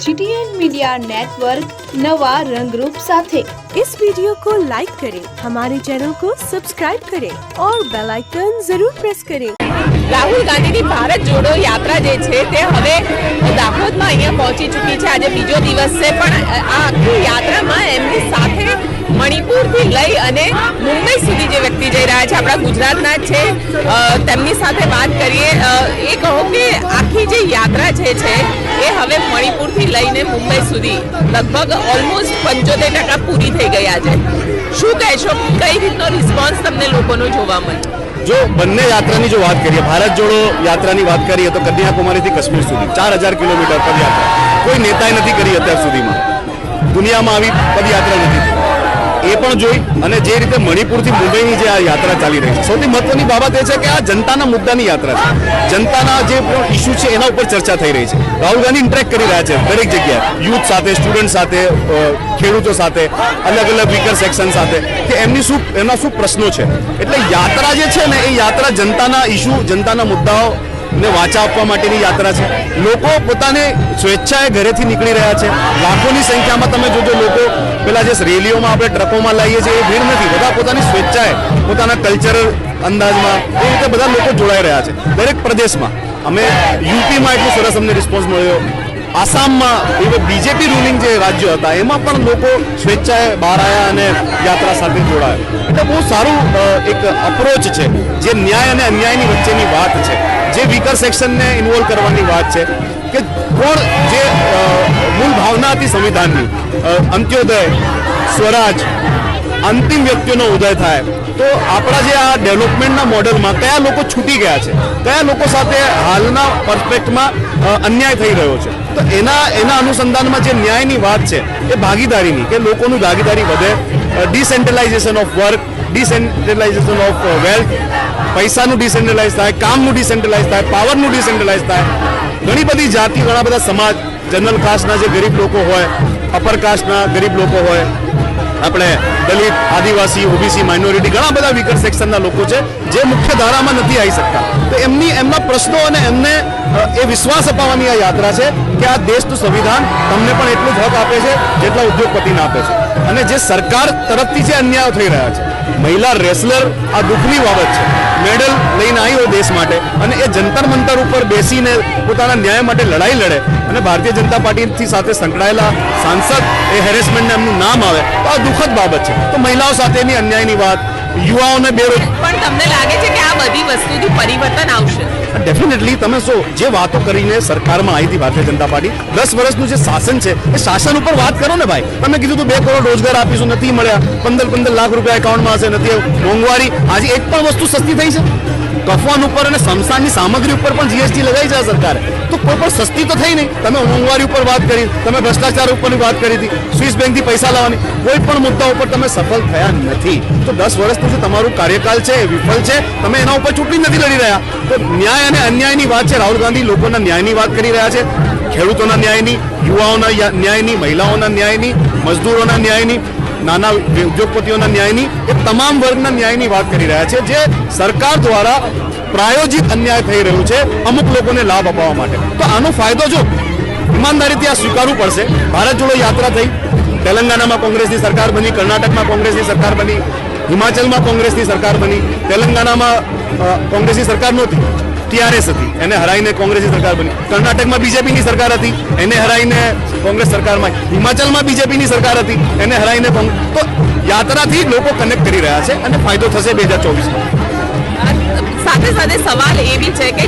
GTN media network नवा रंग रूप साथे इस वीडियो को लाइक करें हमारे चैनल को सब्सक्राइब करें और बेल आइकन जरूर प्रेस करें રાહુલ ગાંધીની ભારત જોડો યાત્રા જે છે તે હવે દાહોદમાં અહીંયા પહોંચી ચૂકી છે આજે બીજો દિવસ છે પણ આ આખી યાત્રામાં એમની સાથે મણિપુરથી લઈ અને મુંબઈ સુધી જે વ્યક્તિ જઈ રહ્યા છે, આપણા ગુજરાતના છે. તેમની સાથે વાત કરીએ. એ કહો કે આખી જે યાત્રા જે છે, એ હવે મણિપુરથી લઈને મુંબઈ સુધી લગભગ ઓલમોસ્ટ પંચોતેર ટકા પૂરી થઈ ગયા છે. શું કહેશો? કઈ રીતનો રિસ્પોન્સ તમને લોકોનો જોવા મળ્યો? જો બંને યાત્રાની જો વાત કરીએ, ભારત જોડો યાત્રાની વાત કરીએ તો કન્યાકુમારીથી કાશ્મીર સુધી, ચાર હજાર કિલોમીટર પદયાત્રા. કોઈ નેતાએ નથી કરી અત્યાર સુધીમાં. દુનિયામાં આવી પદયાત્રા નથી. એ પણ જોઈ અને જે રીતે મણિપુરથી મુંબઈની જે આ યાત્રા ચાલી રહી છે. સૌથી મહત્વની બાબત એ છે કે આ જનતાના મુદ્દાની યાત્રા છે. જનતાના જે પણ ઇસ્યુ છે એના ઉપર ચર્ચા થઈ રહી છે. રાહુલ ગાંધી ઇન્ટરેક્ટ કરી રહ્યા છે દરેક જગ્યાએ. યુથ સાથે સ્ટુડન્ટ સાથે ખેડૂતો સાથે અલગ અલગ વીકર સેક્શન સાથે કે એમની શું એમના શું પ્રશ્નો છે? એટલે યાત્રા જે છે ને એ યાત્રા જનતાના ઇસ્યુ જનતાના મુદ્દાઓ ને વાચા આપવા માટેની યાત્રા છે. લોકો પોતાને સ્વેચ્છાએ ઘરેથી નીકળી રહ્યા છે. લાખોની સંખ્યામાં તમે જોજો, લોકો પેલા જે રેલીઓમાં આપણે ટ્રકોમાં લાવીએ છીએ, એ ભીડ નથી. બધા પોતાની સ્વેચ્છાએ, પોતાના કલ્ચરલ અંદાજમાં એ રીતે બધા લોકો જોડાઈ રહ્યા છે. દરેક પ્રદેશમાં. અમે યુપીમાં એટલું સરસ અમને રિસ્પોન્સ મળ્યો. આસામમાં એ બીજેપી રૂલિંગ જે રાજ્યો હતા, એમાં પણ લોકો સ્વેચ્છાએ બહાર આવ્યા અને યાત્રા સાથે જોડાયા. એટલે બહુ સારું એક અપ્રોચ છે, જે ન્યાય અને અન્યાયની વચ્ચેની વાત છે. જે વીકર સેક્શનને ઇન્વોલ્વ કરવાની વાત છે કે કોણ જે મૂળ ભાવના હતી સંવિધાનની અંત્યોદય, સ્વરાજ, અંતિમ વ્યક્તિઓનો ઉદય થાય. તો આપણા જે આ ડેવલપમેન્ટના મોડેલમાં કયા લોકો છૂટી ગયા છે? કયા લોકો સાથે હાલના પરસ્પેક્ટમાં અન્યાય થઈ રહ્યો છે? તો એના એના અનુસંધાનમાં જે ન્યાયની વાત છે, એ ભાગીદારીની, કે લોકોનું ભાગીદારી વધે decentralisation of work decentralisation of wealth પૈસાનું ડિસેન્ટ્રલાઇઝ થાય, કામનું ડિસેન્ટ્રલાઇઝ થાય પાવરનું ડિસેન્ટ્રલાઇઝ થાય. ઘણી બધી જાતિ, ઘણા બધા સમાજ જનરલ કાસ્ટના જે ગરીબ લોકો હોય અપર કાસ્ટના ગરીબ લોકો હોય, આપણે દલિત, આદિવાસી, ઓબીસી માઇનોરિટી ઘણા બધા વીકર સેક્શનના લોકો છે, જે મુખ્ય ધારામાં નથી આવી શકતા. તો એમની, એમના પ્રશ્નો અને એમને એ વિશ્વાસ અપાવવાની આ યાત્રા છે કે આ દેશનું સંવિધાન તમને પણ એટલું જ હક આપે છે જેટલા ઉદ્યોગપતિને આપે છે. અને જે સરકાર તરફથી જે અન્યાયો થઈ રહ્યા છે મહિલા રેસલર, આ દુઃખની બાબત છે. મેડલ લઈને આવી હોય દેશ માટે અને એ જંતર મંતર ઉપર બેસીને પોતાના ન્યાય માટે લડાઈ લડે અને ભારતીય જનતા પાર્ટીથી સાથે સંકળાયેલા સાંસદ એ હેરેસમેન્ટને એમનું નામ આવે, તો આ દુઃખદ બાબત છે. તો મહિલાઓ સાથેની અન્યાયની વાત, યુવાઓને બેરોજ પણ તમને લાગે છે કે આ બધી વસ્તુથી પરિવર્તન આવશે? ડેફિનેટલી તમે શું, જે વાતો કરીને સરકારમાં આવી હતી ભારતીય જનતા પાર્ટી, દસ વર્ષનું જે શાસન છે, એ શાસન ઉપર વાત કરો ને ભાઈ. તમે કીધું તું બે કરોડ રોજગાર આપીશું, નથી મળ્યા. પંદર પંદર લાખ રૂપિયા એકાઉન્ટમાં હશે, નથી મોંઘવારી, આજે એક પણ વસ્તુ સસ્તી થઈ છે? કફવાન ઉપર અને સમસાનની સામગ્રી ઉપર પણ જીએસટી લગાવી છે સરકારે. તો કોઈ પણ સસ્તી તો થઈ નહીં. તમે મોંઘવારી ઉપર વાત કરી, તમે ભ્રષ્ટાચાર ઉપરની વાત કરી હતી સ્વિસ બેંકથી પૈસા લાવવાની, કોઈ પણ મુદ્દા ઉપર તમે સફળ થયા નથી. તો દસ વર્ષનું જે તમારું કાર્યકાલ છે, એ વિફળ છે, તમે એના ઉપર ચૂંટણી નથી લડી રહ્યા. તો ન્યાય અને અન્યાયની વાત છે, રાહુલ ગાંધી લોકોના ન્યાયની વાત કરી રહ્યા છે. ખેડૂતોના ન્યાયની, યુવાઓના ન્યાયની, મહિલાઓના ન્યાયની, મજદૂરોના ન્યાયની નાના ઉદ્યોગપતિઓના ન્યાયની, એ તમામ વર્ગના ન્યાયની વાત કરી રહ્યા છે, જે સરકાર દ્વારા પ્રાયોજિત અન્યાય થઈ રહ્યું છે અમુક લોકોને લાભ અપાવવા માટે. તો આનો ફાયદો જો ઈમાનદારીથી આ સ્વીકારવું પડશે, ભારત જોડો યાત્રા થઈ, તેલંગાનામાં કોંગ્રેસની સરકાર બની, કર્ણાટકમાં કોંગ્રેસની સરકાર બની, હિમાચલમાં કોંગ્રેસની સરકાર બની તેલંગાણામાં કોંગ્રેસની સરકાર નહોતી ટીઆરએસ હતી. એને હરાઈને કોંગ્રેસની સરકાર બની. કર્ણાટકમાં બીજેપીની સરકાર હતી. એને હરાઈને કોંગ્રેસ સરકારમાં હિમાચલમાં બીજેપીની સરકાર હતી. એને હરાઈને તો યાત્રાથી લોકો કનેક્ટ કરી રહ્યા છે અને ફાયદો થશે બે હજાર સાથે સાથે સવાલ એવી છે કે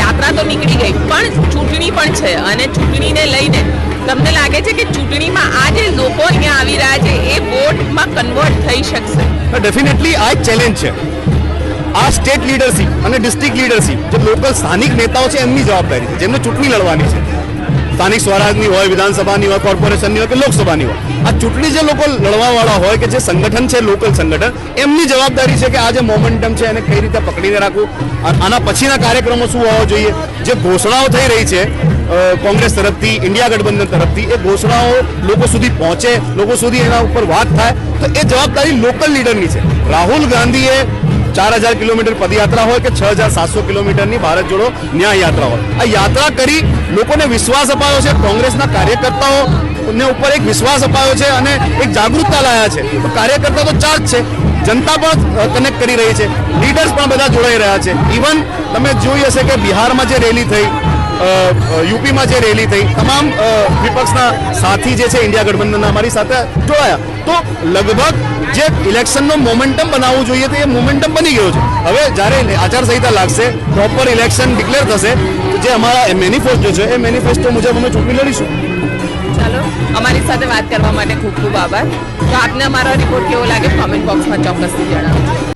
યાત્રા તો નીકળી ગઈ પણ ચૂંટણી પણ છે અને ચૂંટણીને લઈને તમને લાગે છે કે ચૂંટણીમાં આ જે લોકો અહીંયા આવી રહ્યા છે એ વોટમાં કન્વર્ટ થઈ શકશે? ડેફિનેટલી આ ચેલેન્જ છે. આ સ્ટેટ લીડરશીપ અને ડિસ્ટ્રિક્ટ લીડરશીપ જે લોકલ સ્થાનિક નેતાઓ છે એમની જવાબદારી છે, જેમને ચૂંટણી લડવાની છે. સ્થાનિક સ્વરાજની હોય, વિધાનસભાની હોય, કોર્પોરેશનની હોય કે લોકસભાની હોય. આ ચૂંટણી જે લોકો લડવાવાળા હોય કે જે સંગઠન છે, લોકલ સંગઠન, એમની જવાબદારી છે કે આ જે મોમેન્ટમ છે એને કઈ રીતે પકડીને રાખવું. આના પછીના કાર્યક્રમો શું હોવા જોઈએ? જે ઘોષણાઓ થઈ રહી છે કોંગ્રેસ તરફથી, ઇન્ડિયા ગઠબંધન તરફથી, એ ઘોષણાઓ લોકો સુધી પહોંચે, લોકો સુધી એના ઉપર વાત થાય, તો એ જવાબદારી લોકલ લીડરની છે. રાહુલ ગાંધીએ ચાર હજાર કિલોમીટર પદયાત્રા હોય કે છ હજાર સાતસો કિલોમીટરની ભારત જોડો ન્યાય યાત્રા હોય. આ યાત્રા કરી લોકોને વિશ્વાસ અપાયો છે, કોંગ્રેસના કાર્યકર્તાઓ ને ઉપર એક વિશ્વાસ અપાયો છે અને એક જાગૃતતા લાયા છે. તો કાર્યકર્તા તો ચાર જ છે. જનતા પણ કનેક્ટ કરી રહી છે. લીડર્સ પણ બધા જોડાઈ રહ્યા છે. ઇવન તમે જોઈ હશે કે બિહારમાં જે રેલી થઈ યુપીમાં જે રેલી થઈ, તમામ વિપક્ષના સાથી જે છે, ઇન્ડિયા ગઠબંધનના અમારી સાથે જોડાયા. તો લગભગ જે ઇલેક્શનનો મોમેન્ટમ બનાવવું જોઈએ તો એ મોમેન્ટમ બની ગયો છે. હવે જ્યારે આચારસંહિતા લાગશે પ્રોપર ઇલેક્શન ડિક્લેર થશે જે અમારા મેનિફેસ્ટો છે, એ મેનિફેસ્ટો મુજબ અમે ચૂંટણી લડીશું. ચાલો, અમારી સાથે વાત કરવા માટે ખૂબ ખૂબ આભાર. તો આપને અમારો રિપોર્ટ કેવો લાગે? કોમેન્ટ બોક્સમાં ચોક્કસથી જણાવજો.